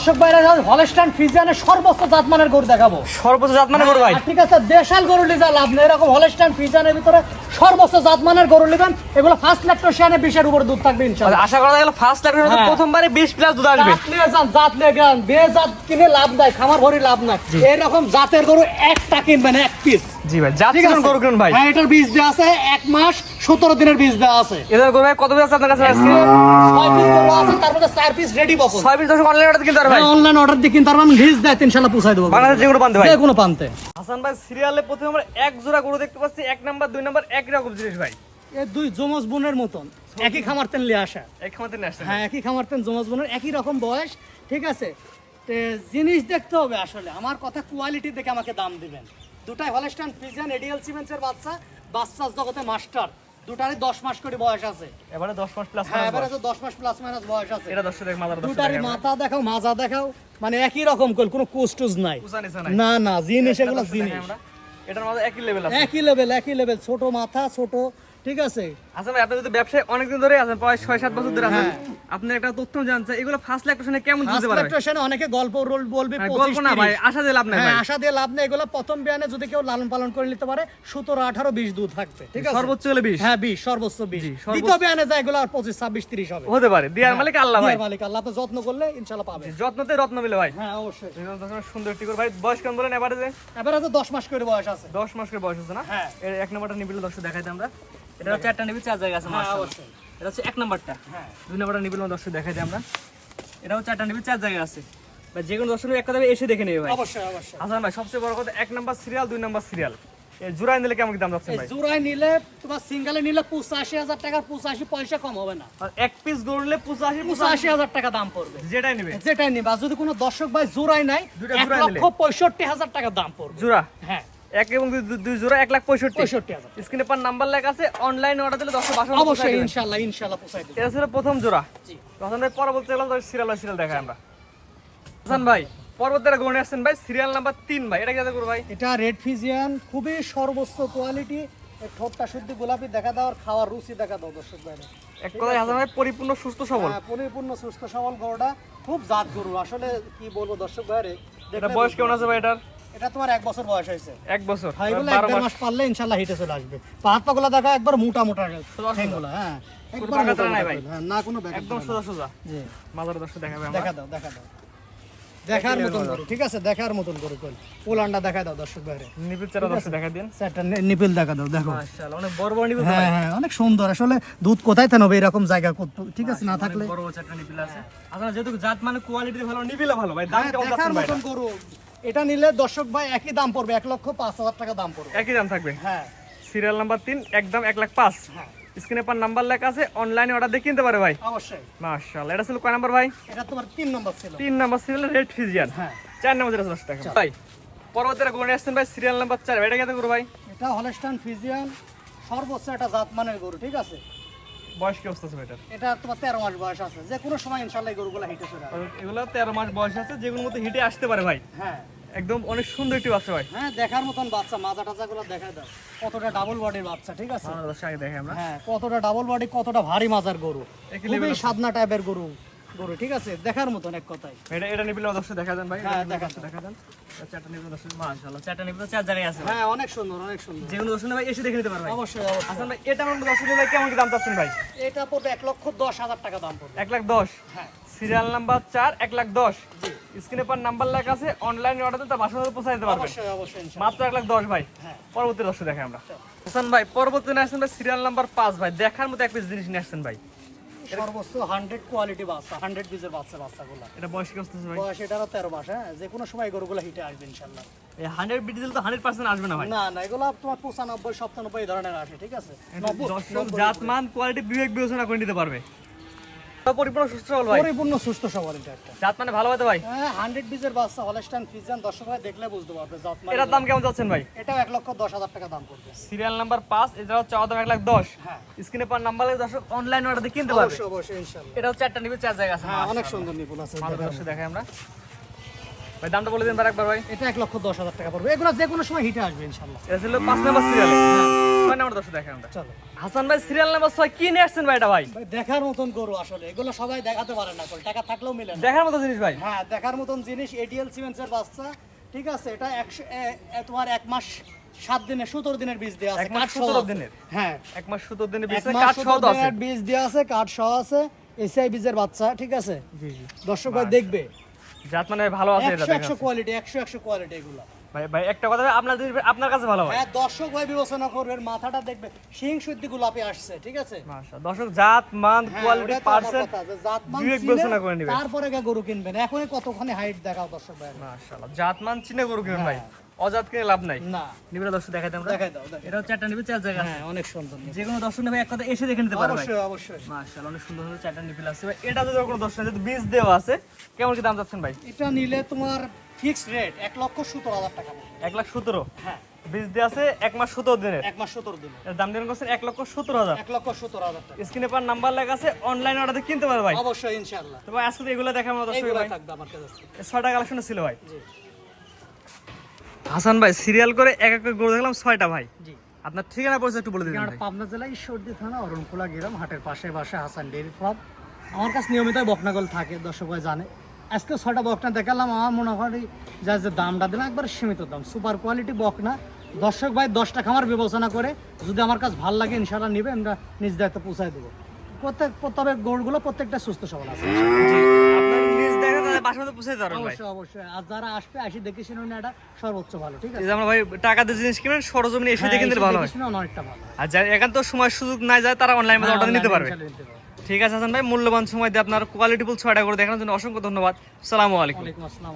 দর্শক বাইরে হলস্টান ফিজিয়ানের সর্বোচ্চ জাতমানের গরু দেখাবো। সর্বোচ্চ জাত মানে গরু ভাই। ঠিক আছে দেশাল গরু লিজা লাভ নেই। এরকম হলস্টান ফিজিয়ানের ভিতরে সর্বোচ্চ জাতমানের গরু লিবেন এগুলো ফার্স্ট ল্যাকটোশিয়ানে বিশের উপর দুধ থাকবে ইনশাআল্লাহ আশা করা গেল ফার্স্ট হ্যাঁ। প্রথমবারে বিশ প্লাস দুধ আসবে। জাত নিয়ে যান জাত নিয়ে যান। বে জাত কিনে লাভ নাই খামার ভরি লাভ নাই। এরকম জাতের গরু একটা কিনবেন এক পিস জি ভাই। জাত গরু কিনুন ভাই। হ্যাঁ এটার বীজ আছে এক মাস সতেরো দিনের বীজ দেওয়া আছে। এদের ভাই কত পিস আছে আপনার কাছে আজকে ছয় পিস গরু আছে তার মধ্যে চার পিস রেডি ছয় পিস দশ অনলাইন অর্ডার কিনতে পারবে ভাই? অনলাইন অর্ডার দিয়ে কিনতে পারবেন দেয় পুষাই দেবো। বাংলাদেশ যে কোনো পান্তে ভাই। যে কোনো পান্তে হাসান ভাই সিরিয়ালে প্রথমে আমরা এক জোড়া গরু দেখতে পাচ্ছি এক নাম্বার দুই নাম্বার এক রকম জিনিস ভাই। এই দুই জমজ বোনের মতন একই খামার তেন লিয়ে আসা। এক নিয়ে আসছে হ্যাঁ একই খামার তেন জমজ বোনের একই রকম বয়স ঠিক আছে? জিনিস দেখতে হবে আসলে আমার কথা কোয়ালিটি দেখে আমাকে দাম দিবেন। দুটাই হলস্টান ফিজিয়ান এডিএল সিমেন্সের বাচ্চা বাচ্চা জগতে মাস্টার দুটারই দশ মাস করে বয়স আছে। এবারে দশ মাস প্লাস হ্যাঁ এবারে তো দশ মাস প্লাস মাইনাস বয়স আছে। এটা দশটা দেখ মাদার দুটারই মাথা দেখাও মাজা দেখাও মানে একই রকম কল কোনো কোস্টুজ নাই। না না জিনিস এগুলো জিনিস। আমরা। এটার মধ্যে একই লেভেল আছে। একই লেভেল একই লেভেল ছোট মাথা ছোট ঠিক আছে? আচ্ছা ভাই আপনি যদি ব্যবসায় অনেকদিন ধরে আছেন প্রায় ছয় সাত বছর ধরে আছেন হ্যাঁ। আপনি একটা তথ্য এগুলো ফার্স্ট কেমন বুঝতে হাসপাতালে অনেকে গল্প রোল বলবে হ্যাঁ, 25, গল্প না ভাই আশা দিয়ে লাভ নাই হ্যাঁ ভাই। আশা দিয়ে লাভ নেই এগুলো প্রথম বিয়ানে যদি কেউ লালন পালন করে নিতে পারে সতেরো আঠারো বিশ দুধ থাকবে ঠিক আছে? সর্বোচ্চ হলে বিশ। হ্যাঁ বিশ সর্বোচ্চ বিশ। সর্বোচ্চ- দ্বিতীয় বিয়ানে যায় এগুলো আর পঁচিশ ছাব্বিশ তিরিশ হবে। হতে পারে। দিয়ার মালিক আল্লাহ ভাই। দিয়ার মালিক আল্লাহ যত্ন করলে ইনশাল্লাহ পাবে যত্নতে রত্ন মিলে ভাই। হ্যাঁ অবশ্যই। সুন্দর টিকর ভাই বয়স কেমন বলেন? এবারে যে এবার আছে দশ মাস করে বয়স আছে। দশ মাস করে বয়স আছে না? হ্যাঁ। এক নম্বরটা নিবিলে দর্শক দেখাইতে আমরা। এটা হচ্ছে নিবি চার জায়গা আছে। এটা হচ্ছে এক নম্বরটা। হ্যাঁ। দুই নম্বরটা নিবিল দর্শক দেখাইতে আমরা। এটাও চারটা নিবি চার জায়গা আছে। ভাই যে কোনো দর্শক এক কথা এসে দেখে নেবে ভাই। অবশ্যই অবশ্যই। হাসান ভাই সবচেয়ে বড় কথা এক নাম্বার সিরিয়াল দুই নাম্বার সিরিয়াল নিলে কেমন দাম যাচ্ছে ভাই? নিলে তোমার সিঙ্গেলে নিলে পঁচাশি হাজার টাকার পঁচাশি পয়সা কম হবে না। আর এক পিস গড়লে পঁচাশি পঁচাশি। হাজার টাকা দাম পড়বে। যেটাই নেবে। যেটাই নিবা। যদি কোনো দর্শক ভাই জোড়াই নাই এক লক্ষ পঁয়ষট্টি হাজার টাকা দাম পড়বে। জোড়া? হ্যাঁ। এক এবং দুই- জোড়া এক লাখ পঁয়ষট্টি। পঁয়ষট্টি হাজার স্ক্রিনে পার নাম্বার লেখা আছে অনলাইন অর্ডার দিলে দশশো বাসা অবশ্যই ইনশাল্লাহ ইনশাল্লাহ পোষাই দেবে। এটা ছিল প্রথম জোড়া। ভাই পরবর্তী গেলাম সিরিয়াল সিরিয়াল দেখাই আমরা। হাসান ভাই গণে আসছেন ভাই সিরিয়াল নাম্বার তিন ভাই এটা করব ভাই? এটা রেড ফিজিয়ান খুবই সর্বোচ্চ কোয়ালিটি ঠোঁটটা শুদ্ধ গোলাপি দেখা দাও আর খাওয়ার রুচি দেখা দাও দর্শক ভাই এক কথায় হাসান ভাই পরিপূর্ণ সুস্থ সবল। হ্যাঁ, পরিপূর্ণ সুস্থ সবল গরুটা খুব জাত গরু। আসলে কি বলব দর্শক বাইরে এটা বয়স কেমন আছে ভাই এটার? এটা তোমার এক বছর বয়স হয়েছে। এক বছর। এক দেড় মাস। পারলে ইনশাল্লাহ হিটে চলে আসবে। পাহাড় পাগুলা দেখা একবার মোটা মোটা ঠ্যাংগুলো হ্যাঁ। একবার বাঁকাতারা মোটা নাই মোটা ভাই। করে। না কোনো একদম সোজা সোজা। জি। মাজার দর্শক দেখাবে দেখা দাও দেখা দাও। দেখার মতন গরু ঠিক আছে? দেখার মতন গরু কল পোলান্ডা দেখা দাও দর্শক বাইরে নিপিল চারা দর্শক দেখা দিন। সেটা নিপিল দেখা দাও দেখো। মাশাআল্লাহ অনেক বড় বড় নিপিল হ্যাঁ হ্যাঁ অনেক সুন্দর। আসলে দুধ কোথায় থাকবে এরকম জায়গা করতে ঠিক আছে না থাকলে বড় বড় চারটা নিপিল আছে। আপনারা যেহেতু জাত মানে কোয়ালিটি ভালো নিপিলে ভালো ভাই দাম হ্যাঁ, দেখার মতন গরু এটা নিলে দর্শক ভাই একই দাম পড়বে এক লক্ষ পাঁচ হাজার টাকা দাম পড়বে। একই দাম থাকবে? হ্যাঁ। সিরিয়াল নাম্বার তিন একদম এক লাখ পাঁচ। হ্যাঁ। স্ক্রিনে পার নাম্বার লেখা আছে অনলাইনে অর্ডার দিয়ে কিনতে পারে ভাই। অবশ্যই। মাশাআল্লাহ এটা ছিল কয় নাম্বার ভাই? এটা তোমার তিন নম্বর ছিল। তিন নাম্বার সিরিয়াল রেড ফিজিয়ান। হ্যাঁ। চার নাম্বার যেটা দশ টাকা। ভাই পরবর্তীরা গুণে আসছেন ভাই সিরিয়াল নাম্বার চার এটা কেন করব ভাই? এটা হলস্টান ফিজিয়ান সর্বোচ্চ একটা জাত মানের গরু ঠিক আছে? বয়স কি অবস্থা আছে এটার? এটা তোমার তেরো মাস বয়স আছে। যে কোনো সময় ইনশাল্লাহ গরুগুলো হিটে চলে এগুলো তেরো মাস বয়স আছে যেগুলোর মধ্যে হিটে আসতে পারে ভাই। হ্যাঁ। একদম অনেক সুন্দর একটি বাচ্চা ভাই। হ্যাঁ দেখার মতন বাচ্চা মাজা টাজা গুলো দেখা দাও। কতটা ডাবল বডির বাচ্চা ঠিক আছে? আগে দেখে আমরা। হ্যাঁ কতটা ডাবল বডি কতটা ভারী মাজার গরু। খুবই সাদনা টাইপের গরু। গরু ঠিক আছে? দেখার মতন এক কথায়। এটা এটা নিবিলে দেখা দেন ভাই। হ্যাঁ, দেখা দেখা দেন এটা চারটা নিবিলে দশটা মাশাআল্লাহ। চারটা নিবিলে চার জায়গায় আছে হ্যাঁ অনেক সুন্দর অনেক সুন্দর। যেগুলো দর্শনে ভাই এসে দেখে নিতে পারবে অবশ্যই অবশ্যই। হাসান ভাই এটা আমার দর্শনে ভাই কেমন কি দাম চাচ্ছেন ভাই? এটা পড়বে এক লক্ষ দশ হাজার টাকা দাম পড়বে। এক লাখ দশ? হ্যাঁ। সিরিয়াল নাম্বার চার এক লাখ দশ। স্ক্রিনে পার নাম্বার লেখা আছে অনলাইনে অর্ডার বাসা পৌঁছে দিতে পারবেন। অবশ্যই অবশ্যই মাত্র এক লাখ দশ ভাই। হ্যাঁ। পরবর্তী দর্শক দেখে আমরা। হাসান ভাই পরবর্তী নিয়ে আসছেন ভাই সিরিয়াল নাম্বার পাঁচ ভাই। দেখার মতো এক পিস জিনিস নিয়ে আসছেন ভাই। সর্বোচ্চ হান্ড্রেড কোয়ালিটি বাচ্চা হান্ড্রেড পিসের বাচ্চা বাচ্চাগুলো। এটা বয়স কি ভাই? বয়স এটারও তেরো মাস হ্যাঁ? যে কোনো সময় গরুগুলো হিটে আসবে ইনশাল্লাহ। এই হান্ড্রেড বিটি তো হান্ড্রেড পার্সেন্ট আসবে না ভাই। না না এগুলো তোমার পঁচানব্বই সপ্তানব্বই ধরনের আসে ঠিক আছে? দর্শক কোয়ালিটি বিবেক বিবেচনা করে নিতে পারবে। পরিপূর্ণ সুস্থ সবল ভাই। পরিপূর্ণ সুস্থ সবল এটা একটা। জাত মানে ভালো হতে ভাই? হ্যাঁ হান্ড্রেড পিসের বাচ্চা হলস্টাইন দর্শক ভাই দেখলে বুঝতে পারবে যত্ন এটার দাম কেমন যাচ্ছেন ভাই? এটাও এক লক্ষ দশ হাজার টাকা দাম পড়বে সিরিয়াল নাম্বার পাঁচ এটা হচ্ছে চাওয়া দাম এক লাখ দশ। হ্যাঁ। স্ক্রিনে পার নাম্বার দর্শক অনলাইন অর্ডার দিয়ে কিনতে পারবে। অবশ্যই অবশ্যই ইনশাল্লাহ এটা হচ্ছে চারটা নিবে চার জায়গা আছে। হ্যাঁ অনেক সুন্দর আছে দর্শক দেখাই আমরা। ভাই দামটা বলে দিন একবার ভাই। এটা এক লক্ষ দশ হাজার টাকা পড়বে। এগুলো যে কোনো সময় হিটে আসবে ইনশাল্লাহ এটা ছিল পাঁচ নাম্বার সিরিয়ালে নাম্বার আমরা চলো। হাসান ভাই সিরিয়াল নাম্বার ছয় কি নিয়ে আসছেন ভাই এটা ভাই? ভাই দেখার মতন গরু আসলে এগুলো সবাই দেখাতে পারে না করে টাকা থাকলেও মিলে না। দেখার মতো জিনিস ভাই? হ্যাঁ দেখার মতন জিনিস এডিএল সিমেন্সের বাচ্চা ঠিক আছে এটা একশো তোমার এক মাস সাত দিনের সতেরো দিনের বীজ দেওয়া আছে কাঠ সহ 17 আছে। দিনের? হ্যাঁ। এক মাস সতেরো দিনের এক কাঠ সহ আছে। বীজ দেওয়া আছে কাঠ সহ আছে এসআই বীজের বাচ্চা ঠিক আছে? দর্শক ভাই দেখবে। জাত মানে ভালো আছে এটা একশো কোয়ালিটি একশো একশো কোয়ালিটি এগুলো। ভাই ভাই একটা কথা আপনার আপনার কাছে ভালো হয়। হ্যাঁ দর্শক ভাই বিবেচনা করবেন মাথাটা দেখবে শিং শুদ্ধি গোলাপি আসছে ঠিক আছে? মাশাআল্লাহ দর্শক জাত মান হ্যাঁ, কোয়ালিটি ওটাই তো আমার পার্সেন্ট কথা, যে জাতমান বিবেক চিনে বিবেচনা করে নিবেন। তারপরে গরু কিনবেন। এখনই কতখানি হাইট দেখাও দর্শক ভাই। মাশাআল্লাহ জাত মান চিনে গরু কিনুন ভাই। হ্যাঁ। অজাত কিনে লাভ নাই। না। নিবিড় দর্শক দেখাই দাও দেখাই এটা চারটা নিবে চার জায়গা হ্যাঁ অনেক সুন্দর যে কোনো দর্শক নেবে এক কথা এসে দেখে নিতে পারবে অবশ্যই অবশ্যই। মাশাআল্লাহ অনেক সুন্দর সুন্দর চারটা নিপিল আছে। ভাই এটা যদি কোনো দর্শক যদি বীজ দেওয়া আছে কেমন কি দাম যাচ্ছেন ভাই? এটা নিলে তোমার ফিক্সড রেট এক লক্ষ সত্তর হাজার টাকা। এক লাখ সতেরো হ্যাঁ। বীজ দেওয়া আছে এক মাস সতেরো দিনের। এক মাস সত্তর দিনে এর দাম দিন করছেন এক লক্ষ সত্তর হাজার। এক লক্ষ হাজার স্ক্রিনে পার নাম্বার লেখা আছে অনলাইন অর্ডারে কিনতে পারবে ভাই। অবশ্যই ইনশাআল্লাহ। তো ভাই আজকে তো এগুলো দেখার মতো দর্শক ভাই। থাকবে আমার কাছে ছয়টা কালেকশন ছিল ভাই। জি। হাসান ভাই সিরিয়াল করে এক এক করে গরু দেখলাম ছয়টা ভাই। জি। আপনার ঠিকানা পরিচয় একটু বলে দিন ভাই। পাবনা জেলা ঈশ্বরদী থানা অরণখোলা গ্রাম হাটের পাশে বাসা হাসান ডেয়ারি ফার্ম আমার কাছে নিয়মিত বকনাগল থাকে দর্শক ভাই জানে। আজকে ছয়টা বকনা দেখালাম আমার মনে হয় যা যে দামটা দিলাম একবার সীমিত দাম। সুপার কোয়ালিটি বকনা। দর্শক ভাই দশটা খামার বিবেচনা করে যদি আমার কাছে ভালো লাগে ইনশাল্লাহ নিবে আমরা নিজ দায়িত্ব পৌঁছায় দেবো। প্রত্যেক তবে গরুগুলো প্রত্যেকটা সুস্থ সবল আছে। আর যারা আসবে আসি দেখে শুনে না এটা সর্বোচ্চ ভালো ঠিক আছে? আমরা ভাই টাকা দিয়ে জিনিস কিনেন সরজমিনে এসে দেখে নিতে ভালো হয়। অনেকটা ভালো আর যারা একান্ত সময় সুযোগ নাই যায় তারা অনলাইনে হ্যাঁ, অর্ডার নিতে পারবে। ঠিক আছে হাসান ভাই, মূল্যবান সময় দিয়ে আপনার কোয়ালিটিফুল ছয়টা করে দেখানোর জন্য অসংখ্য ধন্যবাদ। সালামু আলাইকুম। আসসালাম।